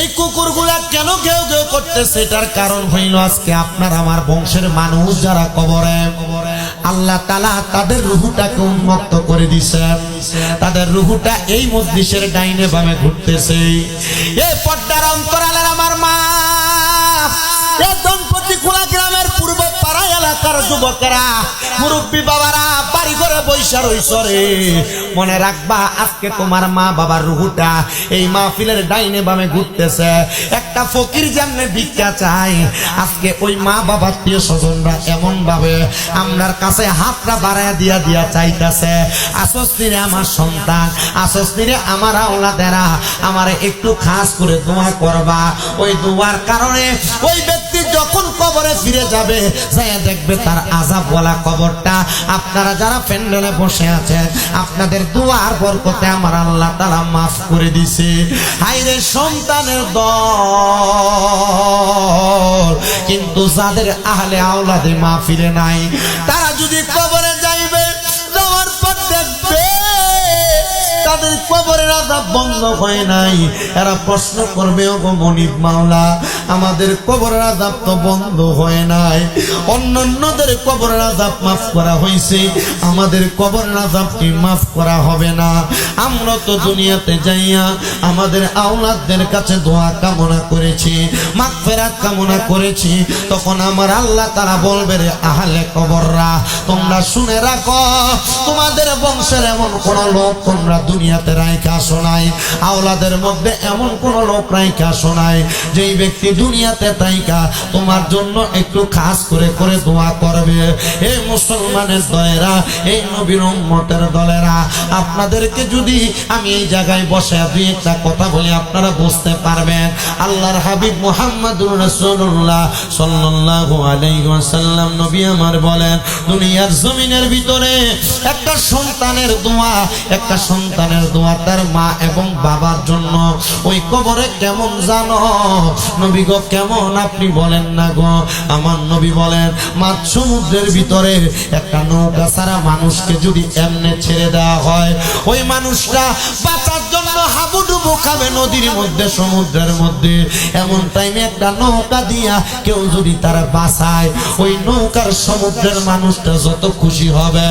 এই কুকুরগুলা কেন কেউ কেউ করতেছে? এটার কারণ হইল আজকে আপনার আমার বংশের মানুষ যারা কবরে, আল্লাহ তালা তাদের রুহুটাকে উন্মুক্ত করে দিছে তাদের রুহুটা এই মজলিসের ডাইনে বামে ঘুরতেছে। এই পর্দার অন্তরালের আমার মা এলাকার যুবকেরা? মুরব্বী বাবারা বাড়ি ঘরে বৈশা রইসরে মনে রাখবা, আজকে তোমার মা বাবার রুহুটা এই মাহফিলের ডাইনে বামে ঘুরতেছে। একটা ফকির যেমনে ভিক্ষা চাই আজকে ওই মা বাবার প্রিয় স্বজনরা এমন ভাবে আমরার কাছে হাতটা বাড়ায় দিয়া দিয়া চাইতেছে। আসস্তিরে আমার সন্তান আসস্তিরে আমার আওলাদেরা, আমার একটু খাস করে দোয়া করবা। ওই দোয়ার কারণে ওই ব্যক্তি কবরে ফিরে যাবে যাই দেখবে তার আজাব বলা কবরটা। আপনারা যারা প্যান্ডেলে বসে আছেন, আপনাদের দুয়ার বরকতে আমার আল্লাহ তারা মাফ করে দিছে। হাইরে সন্তানের দল। কিন্তু যাদের আহলে আওলাদে মা ফিরে নাই, তারা যদি কবরে যাইবে দেখবে। তাদের কবরের আজাব বন্ধ হয় নাই। এরা প্রশ্ন করবে ও মনিব মাওলা, আমাদের কবরের আজাব তো বন্ধ হয় নাই। অন্যান্যদের কবরের আজাব মাফ করা হয়েছে। আমাদের কবরের আজাব কি মাফ করা হবে না। আমরা তো দুনিয়াতে যাইয়া আমাদের আওলাদদের কাছে দোয়া কামনা করেছি, মাগফিরাত কামনা করেছি। তখন আমার আল্লাহ তারা বলবে, রে আহলে কবররা, তোমরা শুনে রাখো, তোমাদের বংশের এমন কোন লোক তোমরা দুনিয়াতে রাইখা শোনাই আওলাদের মধ্যে এমন কোন লোক রাইখা শোনাই যেই ব্যক্তি দুনিয়াতে তাইকা, তোমার জন্য একটু খাস করে করে দোয়া করবে। এই মুসলমানের দয়েরা এই নবীর উম্মতের দলেরা, আপনাদেরকে যদি আমি এই জায়গায় বসে দুই একটা কথা বলি, আপনারা বুঝতে পারবেন। আল্লাহর হাবিব মুহাম্মদুর রাসূলুল্লাহ সাল্লাল্লাহু আলাইহি ওয়াসাল্লাম নবী আমার বলেন, দুনিয়ার জমিনের ভিতরে একটা সন্তানের দোয়া, একটা সন্তানের দোয়া তার মা এবং বাবার জন্য। ওই কবরে কেমন জানো? নবী গো, কেমন আপনি বলেন না গো? আমার নবী বলেন, মাছ সমুদ্রের ভিতরে একটা নৌকা ছাড়া মানুষকে যদি এমনে ছেড়ে দেওয়া হয়, ওই মানুষটা বাঁচার জন্য হাবুডুবু খাবে নদীর মধ্যে, সমুদ্রের মধ্যে। এমন টাইমে একটা নৌকা দিয়া কেউ যদি তারা বাঁচায়, ওই নৌকার সমুদ্রের মানুষটা যত খুশি হবে।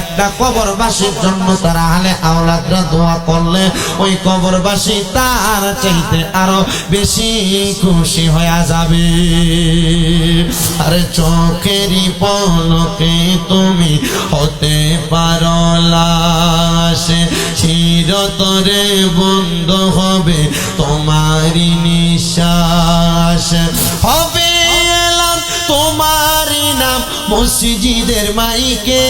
একটা কবরবাসীর জন্য তারা হালে আওলাদরা দোয়া করলে ওই কবরবাসী তার চাইতে আরও বেশি খুশি হয়ে যাবে। আরে চোখেরই পলকে তুমি হতে পারো লাশ, চিরতরে বন্ধ হবে তোমারই নিঃশ্বাস। হবে তোমারই নাম মসজিদের মাইকে,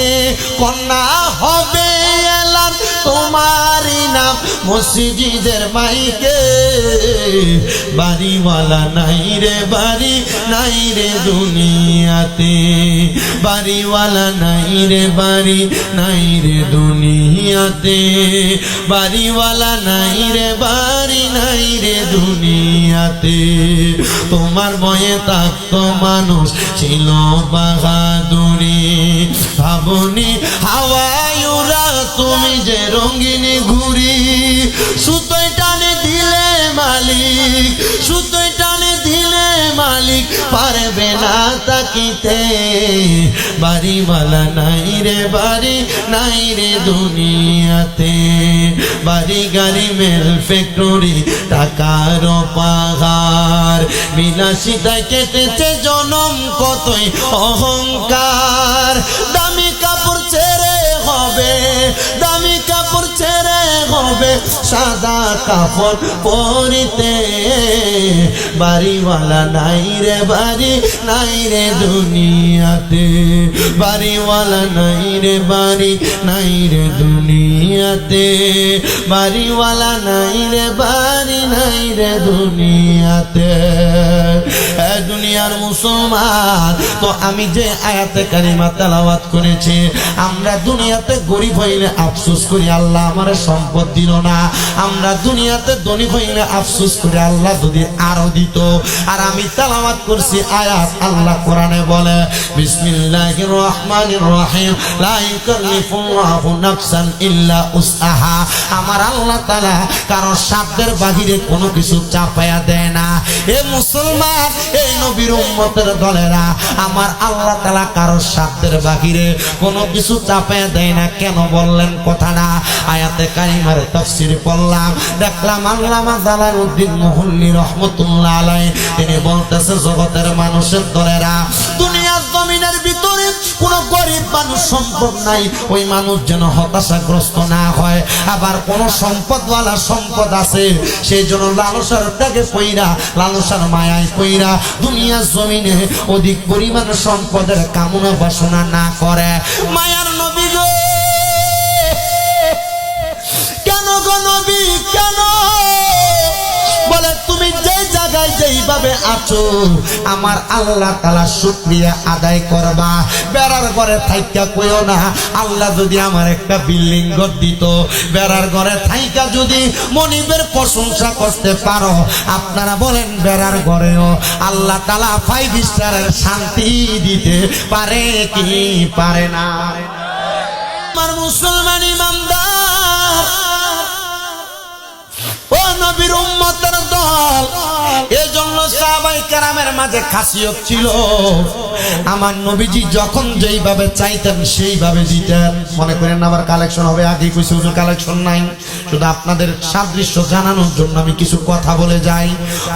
কন্যা হবে তোমারই নাম মসজিদের মাইকে। বাড়িওয়ালা নাই রে, বাড়ি নাই রে দুনিয়াতে। বাড়িওয়ালা নাই রে, বাড়ি নাই রে দুনিয়াতে। বাড়িওয়ালা নাই রে, বাড়ি নাই রে দুনিয়াতে। তোমার বয়ে থাকতো মানুষ ছিল বাহাদুরি। ভাবনি হাওয়ায় তুমি যে রঙিনী ঘুরি সুতোয় টানে দিলে মালিক, সুতোয় টানে দিলে মালিক, পারবে না তাকিতে। বাড়িওয়ালা নাই রে বাড়ি, নাই রে দুনিয়াতে। বাড়ি গাড়ি মেল ফ্যাক্টরি, টাকার পাহাড়। বিলাসিতায় কেটেছে জনম কতই অহংকার। দামি কাপড় ছেড়ে হবে দামি হবে সাদা কাপড় পরিতে। বাড়িওয়ালা নাই রে বাড়ি, নাই রে দুনিয়াতে। বাড়িওয়ালা নাই রে বাড়ি, নাই রে দুনিয়াতে। বাড়িওয়ালা নাই রে বাড়ি, নাই রে দুনিয়াতে। দুনিয়ার মুসলমান। তো আমি যে আয়াতে কারিমা তেলাওয়াত করেছি, আমরা দুনিয়াতে গরিব হইলে আফসোস করি, আল্লাহ আমার সম্পদ দিল না। আমরা দুনিয়াতে ধনী হইলে আফসোস করি, আল্লাহ যদি আরও দিত। আর আমি তালামাত করছি আয়াত আল্লাহ কোরআনে বলে, বিসমিল্লাহির রহমানির রহিম, লা ইউকাল্লিফুল্লাহু নাফসান ইল্লা উসআহা। আমার আল্লাহ তাআলা কারও সাধ্যের বাহিরে কোনো কিছু চাপায়া দেয় না। এ মুসলমান, এই নবীর উম্মতের দলেরা, আমার আল্লাহ তালা কারও সাধ্যের বাহিরে কোনো কিছু চাপে দেয় না। কেন বললেন কথাটা? আয়াতে কারিমার তফসির পড়লাম, দেখলাম আল্লামা জালালউদ্দিন মোহল্লি রহমতুল্লাহ আলাই তিনি বলতেছে, জগতের মানুষের দলেরা ভিতরে কোন গরিব মানুষ সম্পদ নাই। ওই মানুষ যেন হতাশাগ্রস্ত না হয়। আবার কোন সম্পদওয়ালা সম্পদ আছে, সেই জন্য লালসার ত্যাগে পইরা, লালসার মায়ায় পইরা দুনিয়ার জমিনে অধিক পরিমাণ সম্পদের কামনা বাসনা না করে। মায়ার নবী গো! কেন গো নবী? কেন যেইভাবে আছো, আমার আল্লাহ তালা শুক্রিয়া আদায় করবা। বেড়ার ঘরে থাইকা কইও না, আল্লাহ যদি আমার একটা বিল্ডিং ঘর দিত। বেড়ার ঘরে থাইকা যদি মনিবের প্রশংসা করতে পারো, আপনারা বলেন বেড়ার ঘরেও আল্লাহ তালা ফাইভ স্টারের শান্তি দিতে পারে কি পারে না? আমার মুসলমান ইমানদার ও নবীর উম্মতের দল, এজন্য কেরামের মাঝে খাসিয়ত ছিল। আমার নবীজি যখন যেইভাবে চাইতেন, সেইভাবে দিতেন। মনে করেন আবার কালেকশন হবে, আগে কিছু কালেকশন নাই। শুধু আপনাদের সাদৃশ্য জানানোর জন্য আমি কিছু কথা বলে যাই।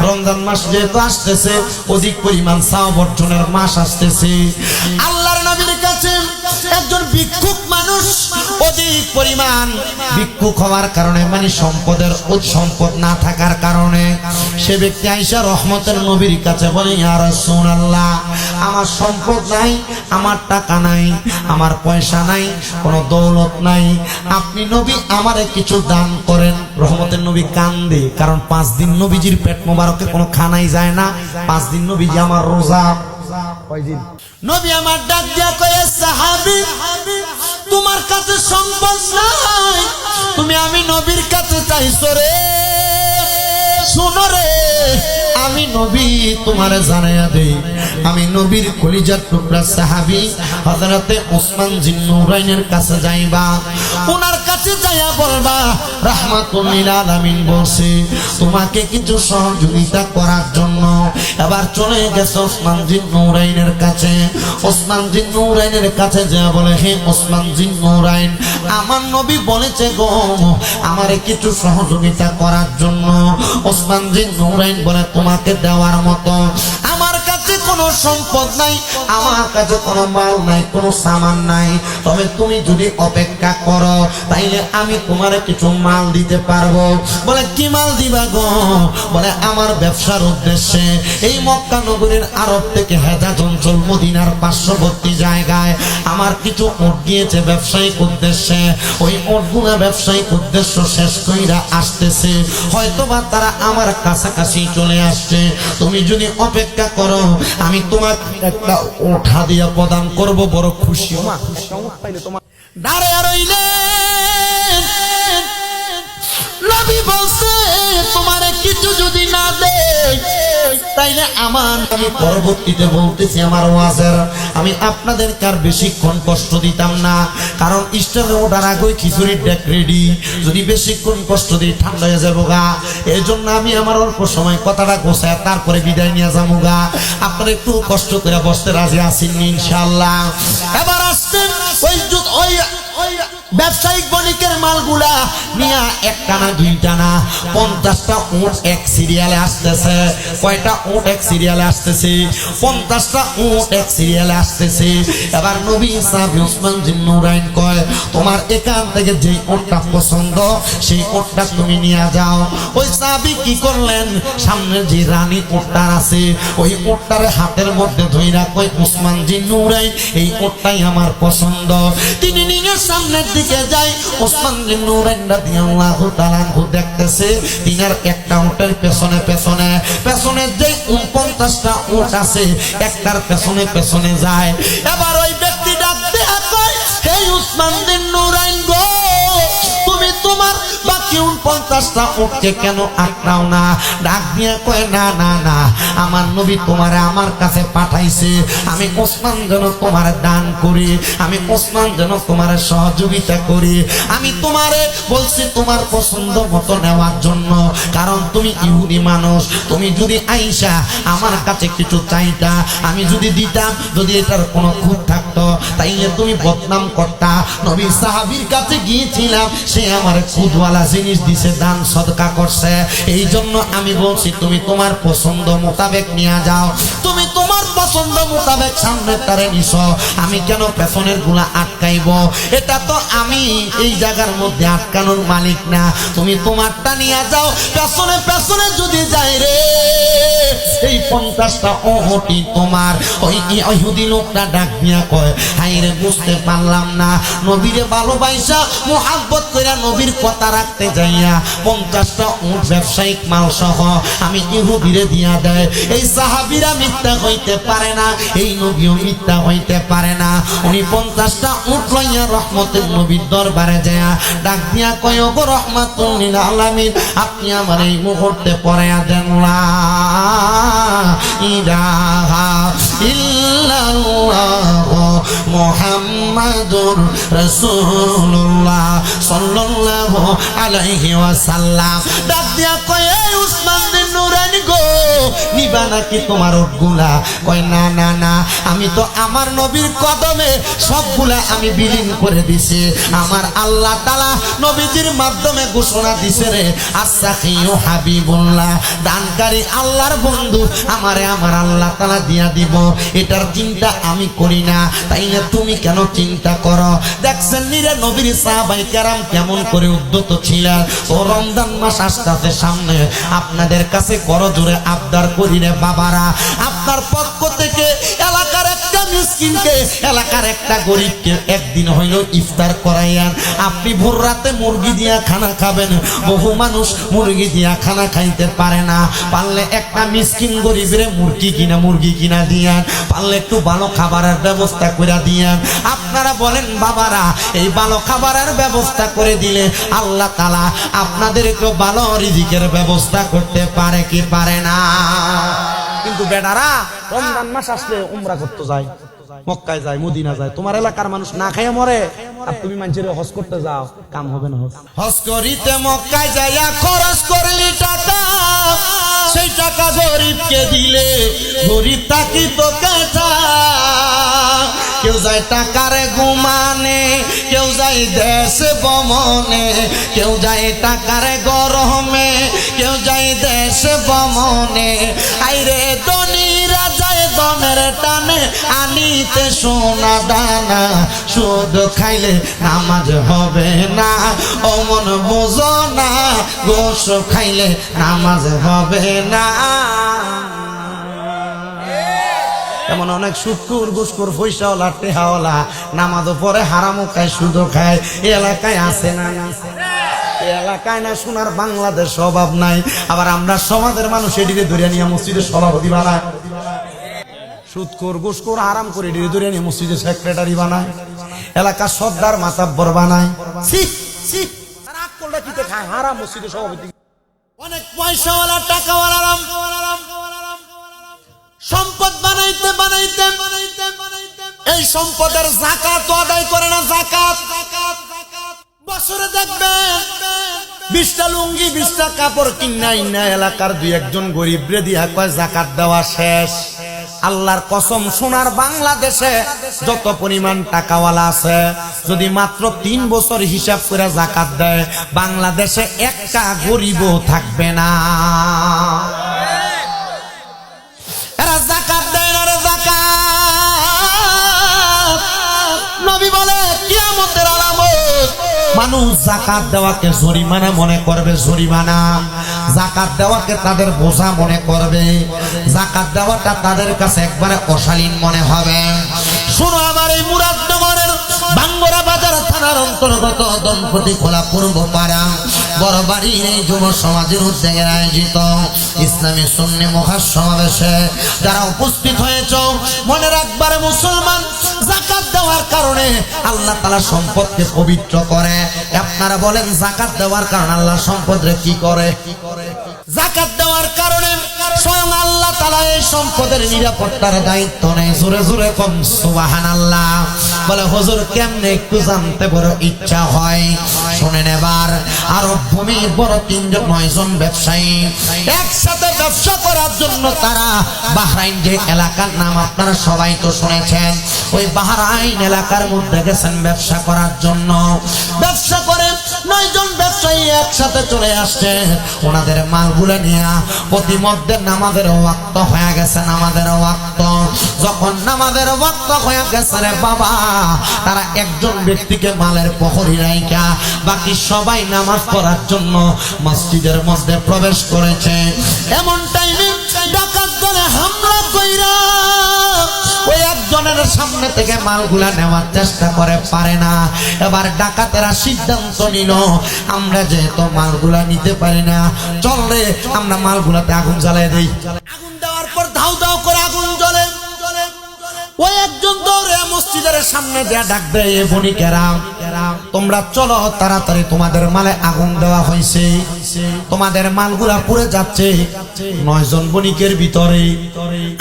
রমজান মাস যেহেতু আসতেছে, অধিক পরিমাণ সাও বর্জনের মাস আসতেছে। কাছে একজন ভিক্ষুক মানুষ অধিক পরিমাণ ভিক্ষুক হওয়ার কারণে মানে সম্পদের সম্পদ না থাকার কারণে, সে ব্যক্তি আইসা রহমতের নবীর কাছে বলে, ইয়া রাসূলুল্লাহ, আমার সম্পদ নাই, আমার টাকা নাই, আমার পয়সা নাই, কোনো দৌলত নাই। আপনি নবী আমারে কিছু দান করেন। রহমতের নবী কান্দে, কারণ পাঁচ দিন নবীজির পেট মোবারকে কোনো খানাই যায় না। পাঁচ দিন নবীজি আমার রোজা নবী আমার ডাক দিয়া কয়ে, সাহাবি, তোমার কাছে সম্পদ নাই। তুমি আমি নবীর কাছে চাইছো রে। শোনো রে আমি নবী তোমারে জানাইয়া দেই। আমি নবীর কলিজার টুকরা সাহাবি হযরতে ওসমান জিন্নুরাইনের কাছে যাইবা। ওনার কাছে যাইয়া বলবা বলছে, তোমাকে কিছু সহযোগিতা করার জন্য এবার চলে গেছে ওসমান কাছে। ওসমান কাছে যা বলে, হে ওসমান জিন্নুরাইন, আমার নবী বলেছে গো, আমারে কিছু সহযোগিতা করার জন্য। ওসমান জিন্নুরাইন বলে তোমাকে দেওয়ার মতো। আমার কোনো সম্পদ নাই, আমার কাছে কোনো মাল নাই, কোনো সামান নাই। তবে তুমি যদি অপেক্ষা করো, তাইলে আমি তোমারে কিছু মাল দিতে পারব। বলে, কি মাল দিবা গো? বলে, আমার ব্যবসার উদ্দেশ্যে। এই মক্কা নগরীর আরব থেকে হেজাজ অঞ্চল মদিনার পার্শ্ববর্তী জায়গায় আমার কিছু ওট গিয়েছে ব্যবসায়িক উদ্দেশ্যে। ওই ওটগুলা ব্যবসায়িক উদ্দেশ্য শেষ কইরা আসতেছে। হয়তোবা তারা আমার কাছাকাছি চলে আসছে। তুমি যদি অপেক্ষা করো আমি তোমার একটা ওঠা দিয়া প্রদান করব বড় খুশি দাঁড়ায় নবী বলছে তোমারে কিছু যদি না দে তাইলে আমার আমি পরবর্তীতে বলতেছি আমার ওয়াজের, আমি আপনাদের কার বেশিক্ষণ কষ্ট দিতাম না, কারণ স্টেজে ওঠার আগে খিচুড়ির ডেক রেডি যদি বেশিক্ষণ কষ্ট দিই ঠান্ডা হয়ে যাব গা। এই জন্য আমি আমার অল্প সময় কথাটা গোছায় তারপরে বিদায় নিয়ে যাব গা। আপনারা একটু কষ্ট করে বসতে রাজি আছেন ইনশাল্লাহ এবার আসতেন ওই ব্যবসায়িক বণিকের মালগুলা নিয়া একটা না দুইটা না পঞ্চাশটা উট এক সিরিয়ালে আসতেছে। কয়টা উট এক সিরিয়ালে আসতেছে? পঞ্চাশটা উট এক সিরিয়ালে আসতেছে। এবার নবী সাহাবি উসমান জিন্নুরাইন কয়, তোমার এখান থেকে যে উটটা পছন্দ, সেই উটটা তুমি নিয়ে যাও। ওই সাহাবি কি করলেন? সামনে যে রানী উটটার আছে, ওই উটটার হাতের মধ্যে ধইরা কই উসমান জিন্নুরাইন এই উটটাই আমার পছন্দ। তিনি নিয়ে সামনের দিকে যায়, ওসমান বিন রাদিয়াল্লাহু তাআলা দেখতেছে, তিনার একটা পেছনে পেছনে পেছনে যে 49টা উট আছে, একটার পেছনে পেছনে যায়। এবার ওই ব্যক্তি ডাকতে কয়, হে উসমান বিন নুরাইন পঞ্চাশটা উঠকে কেন আটকাও না? ডাক দিয়ে কয়, না না না, আমার নবী তোমারে আমার কাছে পাঠাইছে। আমি ওসমান যেন তোমার দান করি, আমি ওসমান যেন তোমার সহযোগিতা করি। আমি তোমারে বলছি তোমার পছন্দ মতো নেওয়ার জন্য। কারণ তুমি ইহুদি মানুষ, তুমি যদি আইসা আমার কাছে কিছু চাইতা, আমি যদি দিতাম, যদি এটার কোনো খুব থাকতো তাইলে তুমি বদনাম করতা। নবী সাহাবীর কাছে গিয়েছিলাম, সে আমার খুদওয়ালা জিনিস দিছে, দান, সদকা করছে। এই জন্য আমি বলছি, তুমি তোমার পছন্দ মোতাবেক নিয়ে যাও। তুমি তোমার পছন্দ মোতাবেক সামনে তারে নিছ। আমি কেন পেছনেরগুলা আটকাইব? এটা তো আমি এই জায়গার মধ্যে আটকানোর মালিক না। তুমি তোমারটা নিয়ে যাও। পেছনে পেছনে যদি যাই রে, এই পঞ্চাশটা অহটি তোমার। ওই ইহুদি লোকটা ডাক দিয়া কয় হাই রে বুঝতে পারলাম না। নবীরে ভালোবাসা মোহাব্বত করে নবীর কথা রাখতে যাইয়া পঞ্চাশটা উঠ ব্যবসায়িক মাল সহ আমি ইহুদিরে দিয়া দেয়। এই সাহাবিরা মিথ্যা হইতে পারে না, এই নবীও মিথ্যা হইতে পারে না। উনি পঞ্চাশটা উঠ লইয়া রহমতের নবীর দরবারে যায় ডাক দিয়া কয় গো রহমাতুল আলামিন, আপনি আমার এই মুহূর্তে পরে দেন লা ইলাহা ইল্লাল্লাহ মুহাম্মাদুর রাসূলুল্লাহ সাল্লাল্লাহু আলাইহি ওয়াসাল্লাম। ডাক দিয়া কয় উসমান বিন নুরানি গো, নিবা নাকি তোমার ওটগুলা কয়, না না না, আমি তো আমার নবীর কদমে সবগুলা আমি বিলীন করে দিছি। আমার আল্লাহ তালা নবীজির মাধ্যমে ঘোষণা দিছে রে আসাখিও হাবিবুল্লাহ। দানকারী আল্লাহর বন্ধু আমারে আমার আল্লাহ তালা দিয়া দিব। এটার চিন্তা আমি করি না। তাই না তুমি কেন চিন্তা করো? দেখছেন নিরে নবীর সাহাবাই কেরাম কেমন করে উদ্যত ছিলেন। ও রমজান মাস আসতে সামনে। আপনাদের কাছে করজোরে আবদার করি রে বাবারা। আপনার পক্ষ থেকে মিসকিনকে এলাকার একটা গরিবকে একদিন ইফতার করাইয়ান। আপনি ভোর রাতে মুরগি দিয়া খানা খাবেন, বহু মানুষ মুরগি দিয়া খানা খাইতে পারে না। পারলে একটা মিসকিন মুরগি কিনা মুরগি কিনা দিয়ান। পারলে একটু ভালো খাবারের ব্যবস্থা করে দিয়ান। আপনারা বলেন, বাবারা, এই ভালো খাবারের ব্যবস্থা করে দিলে আল্লাহ তালা ভালো ব্যবস্থা করতে পারে কি পারে না? কিন্তু বেটারা, রমজান মাস আসলে উমরা করতে যায়। মক্কায় যায়, মদিনা যায়, তোমার এলাকার মানুষ না খাইয়া মরে। আর তুমি মানুষের হজ করতে যাও, কাম হবে না হজ। করিতে মক্কায় যাইয়া খরচ করলি টাকা, সেই টাকা গরিবকে দিলে গরিব তাকি তো কেটা কেউ যায় টাকারে ঘুমানে কেউ যায় দেশ বমনে কেউ যায় টাকারে গরমে, কেউ যায় দেশ বমনে আইরে দনিরা যায় টানে আনিতে সোনা দানা, সুদ খাইলে নামাজ হবে না। অমন বোঝো না গোস খাইলে নামাজ হবে না। এমন অনেক সুৎকুর গুসকুর পয়সাওয়ালা টেহাওয়ালা, নামাজও পরে হারামও খায়, সুদও খায়। এলাকায় আছে না না? এলাকায় না শোনার বাংলাদেশ স্বভাব নাই। আবার আমরা সমাজের মানুষ এটিকে ধরে নিয়ে মসজিদের সভাপতি বানায় সুৎকুর গুসকুর আরাম করে এটিকে ধরে নিয়ে মসজিদের সেক্রেটারি বানায়, এলাকার সর্দার মাতাব্বর বানায়। ছি কিতে খায়? হারাম সভাপতি। অনেক পয়সাওয়ালা, টাকাওয়ালা সম্পদ বানাইতে বানাইতে এই সম্পদের জাকাত আদায় করে না, জাকাত বছরে দেখবেন বিশটা লুঙ্গি, বিশটা কাপড় কিনাই না, এলাকার দুই একজন গরিব রে দিয়া কয়, জাকাত দেওয়া শেষ। আল্লাহর কসম সোনার বাংলাদেশে যত পরিমাণ টাকাওয়ালা আছে, যদি মাত্র তিন বছর হিসাব করে জাকাত দেয়, বাংলাদেশে একটা গরিবও থাকবে না। মানুষ জাকাত দেওয়াকে জরিমানা মনে করবে, জরিমানা। জাকাত দেওয়াকে তাদের বোঝা মনে করবে। জাকাত দেওয়াটা তাদের কাছে একবারে অশালীন মনে হবে। শোনো আমার এই মুরাদনগরের বাঙ্গরা বাজার থানার অন্তর্গত দম্পতি খোলা পূর্ব পাড়া। বড় বাড়ির এই যুব সমাজের উদ্যোগে আয়োজিত ইসলামী সুন্নি মহাসমাবেশে। যারা উপস্থিত হয়েছ, মনে রাখবার মুসলমান জাকাত দেওয়ার কারণে আল্লাহ তালা সম্পদকে পবিত্র করে। আপনারা বলেন, জাকাত দেওয়ার কারণে আল্লাহ সম্পদরে কি করে? জাকাত দেওয়ার কারণে স্বয়ং আল্লাহ তালা এই সম্পদের নিরাপত্তার দায়িত্ব নেই জোরে জোরে কম সুবাহান আল্লাহ বলে, হজুর, কেমনে একটু জানতে বড় ইচ্ছা হয়? শোনেন এবার আরব ভূমির বড় তিনজন নয়জন ব্যবসায়ী একসাথে ব্যবসা করার জন্য তারা বাহরাইন যে এলাকার নাম আপনারা সবাই তো শুনেছেন, ওই বাহরাইন এলাকার মধ্যে গেছেন ব্যবসা করার জন্য। ব্যবসা করে নয়জন ব্যবসায়ী একসাথে চলে আসছে। ওনাদের মালগুলো নিয়ে প্রতিমধ্যে নামাদের ওয়াক্ত হয়ে গেছে নামাদের ওয়াক্ত। যখন নামাদের ওয়াক্ত হয়ে গেছে রে বাবা, তারা একজন ব্যক্তিকে মালের পহরি রাইকা বাকি সবাই নামাজ পড়ার জন্য মসজিদের মধ্যে প্রবেশ করেছে। এমন টাইমে ডাকাত দলে হামলা কইরা একজনের সামনে থেকে মালগুলা নেওয়ার চেষ্টা করে, পারে না। এবার ডাকাতেরা সিদ্ধান্ত নিল, আমরা যেহেতু মালগুলা নিতে পারি না, চল রে, আমরা মালগুলাতে আগুন জ্বালাই দিই। আগুন দেওয়ার পর ধাউ ধাউ করে আগুন জ্বলে। ওই একজন দৌড়ে মসজিদের সামনে দেয়া ডাক দেয় এ বণিকেরা তোমরা চলো তাড়াতাড়ি, তোমাদের মালে আগুন দেওয়া হয়েছে তোমাদের মালগুলা পুড়ে যাচ্ছে। নয়জন বণিকের ভিতরে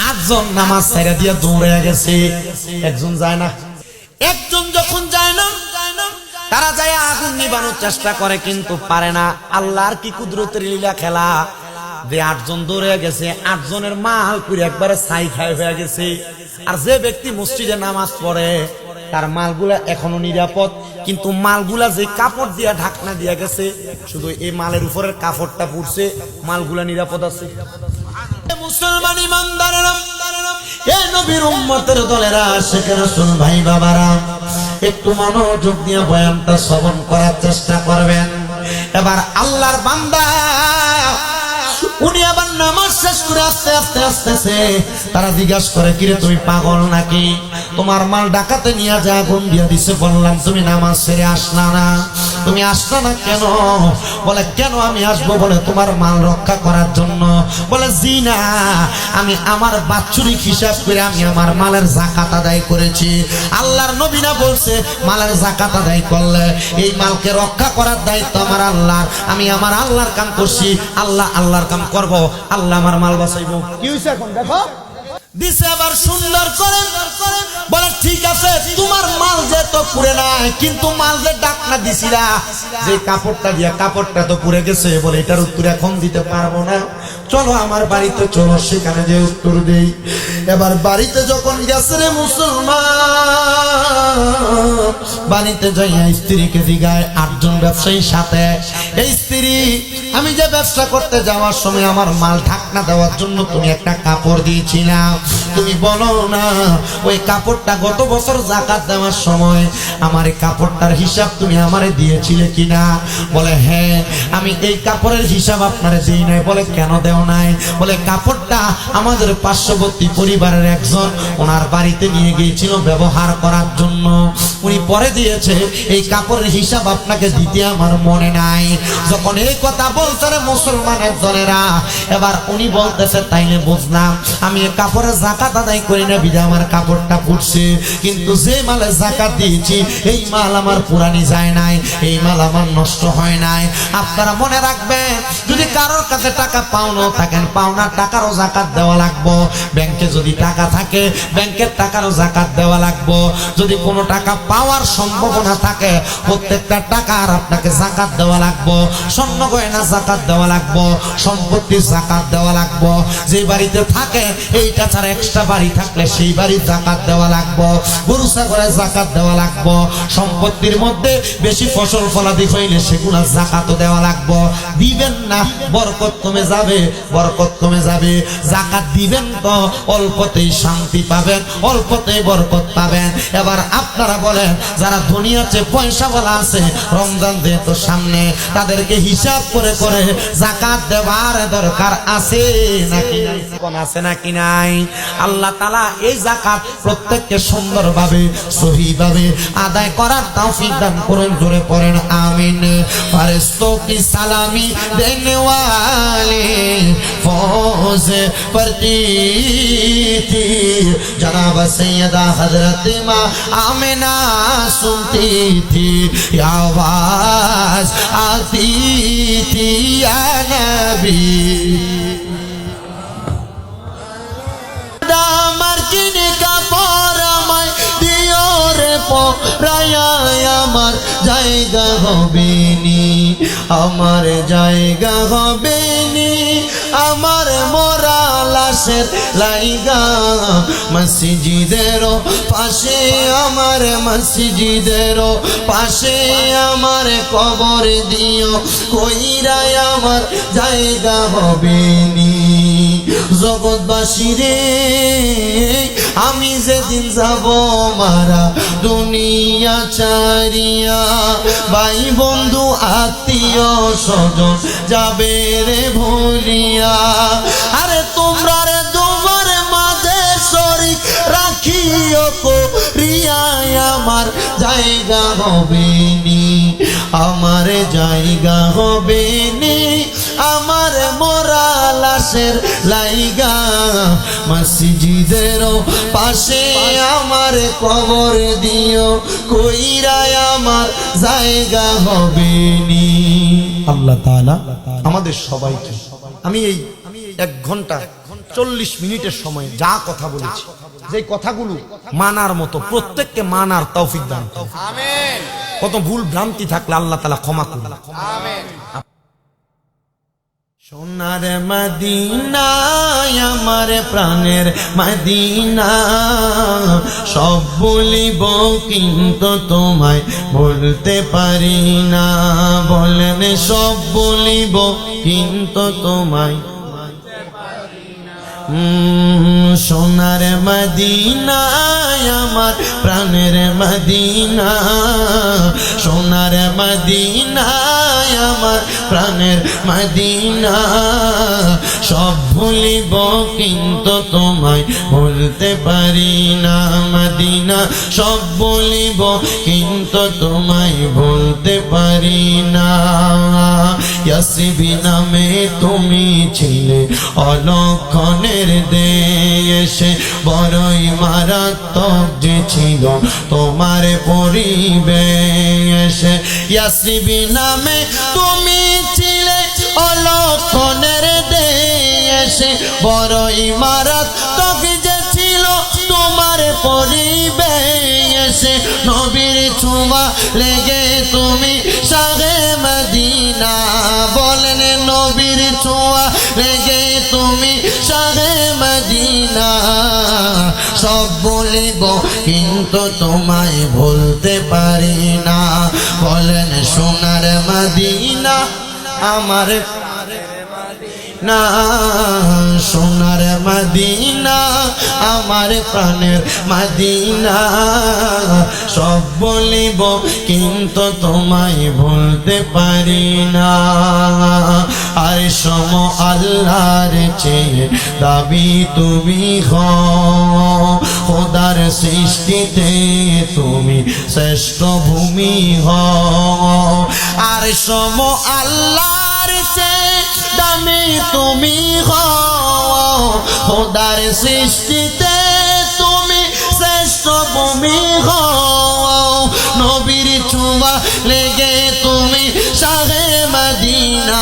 আটজন নামাজ ছেড়ে দিয়ে দৌড়ে গেছে। একজন যায় না। একজন যখন যায় না, তারা যায় আগুন নিবানোর চেষ্টা করে, কিন্তু পারে না। আল্লাহর কি কুদরতের লীলা খেলা? যে আটজন দৌড়ে গেছে, আটজনের মাল পুরে একবারে ছাই খাই হয়ে গেছে। আর যে ব্যক্তি মসজিদে নামাজ পড়ে, তার মালগুলা এখনও নিরাপদ, কিন্তু মালগুলা যে কাপড় দিয়া ঢাকনা দিয়া গেছে, শুধু এই মালের উপরের কাপড়টা পুড়ছে, মালগুলা নিরাপদ আছে। মুসলমান ভাই বাবারা, একটু মনোযোগ দিয়ে বয়ানটা শ্রবণ করার চেষ্টা করবেন। এবার আল্লাহর বান্দা উনি আবার নামাজ শেষ করে আস্তে আস্তে আসতেছে তারা জিজ্ঞাসা করে, কিরে, তুমি পাগল নাকি? তোমার মাল ডাকাতে নিয়ে যা গুন দিয়া দিছে, বললাম, তুমি নামাজ ছেড়ে আসলা না। তুমি আসলা না কেন? বলে কেন আমি আসব বলে তোমার মাল রক্ষা করার জন্য? বলে জি না আমি আমার বাৎসরিক হিসাব করে আমি আমার মালের জাকাত আদায় করেছি। আল্লাহর নবীনা বলছে মালের জাকাত আদায় করলে। এই মালকে রক্ষা করার দায়িত্ব আমার আল্লাহর। আমি আমার আল্লাহর কাম করছি আল্লাহ আল্লাহর কাম করব আল্লাহ আমার মাল বাঁচাইবো। কি হয়েছে এখন? দেখো। দিছে আবার সুন্দর করে বলে ঠিক আছে তোমার তো পুরে নাই কিন্তু মাল যে ডাকনা দিছিলা, যে কাপড়টা দিয়া কাপড়টা তো পুরে গেছে বলে এটার উত্তর এখন দিতে পারব না। চলো আমার বাড়িতে চলো, সেখানে যে উত্তর দেই। এবার বাড়িতে যখন গেছে রে মুসলমান, বাড়িতে যাইয়া স্ত্রীকে দিগায় আটজন ব্যবসায়ীর সাথে। এই স্ত্রী, আমি যে ব্যবসা করতে যাওয়ার সময় আমার মাল ঢাকনা দেওয়ার জন্য তুমি একটা কাপড় দিয়েছিলা। তুমি বলো না, ওই কাপড়টা গত বছর জাকাত দেওয়ার সময় আমার এই কাপড়টার হিসাব তুমি আমারে দিয়েছিলে কিনা? বলে হ্যাঁ আমি এই কাপড়ের হিসাব আপনারে দিই নাই। বলে, কেন দেও নাই। বলে, কাপড়টা আমাদের পার্শ্ববর্তী পরিবারের একজন ওনার বাড়িতে নিয়ে গিয়েছিল ব্যবহার করার জন্য। উনি পরে দিয়েছে, এই কাপড়ের হিসাব আপনাকে দিতে আমার মনে নাই। যখন এই কথা বলছে মুসলমানের দলেরা এবার উনি বলতেছে, তাইলে বুঝলাম, আমি এই কাপড়ের জাকাত আদায় করি না বিধে আমার কাপড়টা ফুটছে। কিন্তু যে মালে জাকাত দিয়েছি, এই মাল আমার পুরানি যায় নাই, এই মাল আমার নষ্ট হয় নাই। আপনারা মনে রাখবেন, যদি কারোর কাছে টাকা পাওনাও থাকেন পাওনার টাকারও জাকাত দেওয়া লাগবো। ব্যাংকে যদি টাকা থাকে, ব্যাংকের টাকারও জাকাত দেওয়া লাগবো। যদি কোনো টাকা পাওয়ার সম্ভাবনা থাকে, প্রত্যেকটা টাকার আপনাকে জাকাত দেওয়া লাগবো। স্বর্ণ গয়না জাকাত দেওয়া লাগবো, সম্পত্তির জাকাত দেওয়া লাগবো। যে বাড়িতে থাকে, এইটা ছাড়া এক্সট্রা বাড়ি থাকলে সেই বাড়ির জাকাত দেওয়া লাগবো। গরু, ছাগলের জাকাত দেওয়া লাগবো। সম্পত্তির মধ্যে বেশি ফসল ফলাদি হইলে সেগুলা জাকাতও দেওয়া লাগবো। দিবেন না, বরকত কমে যাবে। বরকত কমে যাবে। জাকাত দিবেন তো অল্পতেই শান্তি পাবেন, অল্পতেই বরকত পাবেন। এবার আপনারা বলেন, যারা দুনিয়াতে পয়সা বলা আছে, রমজান যেহেতু সামনে, তাদেরকে হিসাব করে করে জাকাত দেবার দরকার আছে নাকি কোন আছে নাকি নাই? আল্লাহ তালা এই জাকাত প্রত্যেককে সুন্দরভাবে, সহিভাবে আদায় করার তৌফিক দান করুন, জোরে পড়েন, আমিন। ফারেস্তো কি সালামি দেনে فوز پڑتی تھی۔ جناب سیدہ حضرت ماں آمینہ سنتی تھی۔ یا آواز آتی تھی یا نبی۔ دامر کن کا پورا میں রে পরায়া আমার জায়গা হবে নি আমার জায়গা হবে নি আমার মোরা লাশের লাইগা। মসজিদের পাশে, আমার মসজিদের পাশে, আমার কবর দিও কইরাই আমার জায়গা হবে নি জগৎবাসী রে, আমি যেদিন যাব মারা দুনিয়া চারিয়া ভাই বন্ধু আত্মীয় স্বজন যাবে রে ভুলিয়া। আরে তোমরা রে তোমার মাঝে শরিক রাখিও করিয়ায় আমার জায়গা হবে নি আমার জায়গা হবে নি আমার মোরা লাশের লাইগা মসজিদের পাশে আমার কবর দিও কইরায় আমার জায়গা হবে নি। আল্লাহ তাআলা আমাদের সবাইকে আমি এই এক ঘণ্টা চল্লিশ মিনিটের সময় যা কথা বলেছি যে কথাগুলো মানার মতো প্রত্যেককে মানার তৌফিক দান কত ভুল ভ্রান্তি থাকলে আল্লাহ তালা ক্ষমা করুন। সোনার মদিনায় আমার প্রাণের মদিনা। সব বলিব কিন্তু তোমায় বলতে পারি না। বলেন সব বলিব কিন্তু তোমায় সোনার মদিনায় আমার প্রাণের মদিনা। সোনার মদিনায় আমার প্রাণের মদিনা। সব ভুলিব কিন্তু তোমায় বলতে পারি না মদিনা। সব বলিব কিন্তু তোমায় বলতে পারি না। ইয়াসিবি নামে তুমি ছিলে অলক্ষণের দেশে বড়ই মারাত্মক যে ছিল তোমার পরিবেশে। ইয়াসিবি নামে তুমি ছিলে অলক্ষণের দেশে। বড়ই মারাত্মক যে ছিল তোমার পরিবেশে। নবীর ছোঁয়া লেগে তুমি সাগে মদিনা। বলেন নবীর ছোঁয়া লেগে তুমি সাগে মদিনা। সব বলিব, কিন্তু তোমায় ভুলতে পারি না। বলেন সোনার মদিনা আমার না, সোনার মদিনা, আমার প্রাণের মদিনা। সব বলিব, কিন্তু তোমায় বলতে পারি না। আর সম আল্লাহর চেয়ে দাবি তুমি হও। খোদার সৃষ্টিতে তুমি শ্রেষ্ঠ ভূমি হ আর সম আল্লাহর চেয়ে দামি তুমি হোদার সৃষ্টিতে তুমি শ্রেষ্ঠ ভূমি হবির ছোঁয়া লেগে তুমি সাহে মদিনা,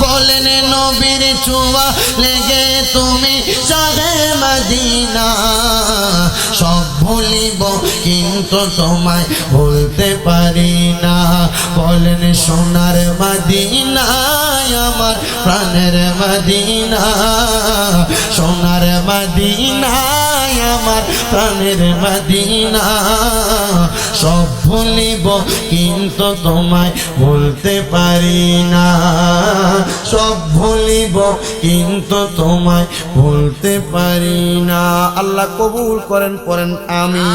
বলেন নবীর ছোঁয়া লেগে তুমি সাহে মদিনা। সব ভুলিব কিন্তু তোমায় ভুলতে পারি না। বলেন সোনার মদিনায়, আমার প্রাণের মদিনা সোনার মদিনায়, আমার প্রাণের মদিনা সব ভুলিব কিন্তু তোমায় ভুলতে পারি না। সব ভুলিব কিন্তু তোমায় ভুলতে পারি না। আল্লাহ কবুল করেন করেন আমি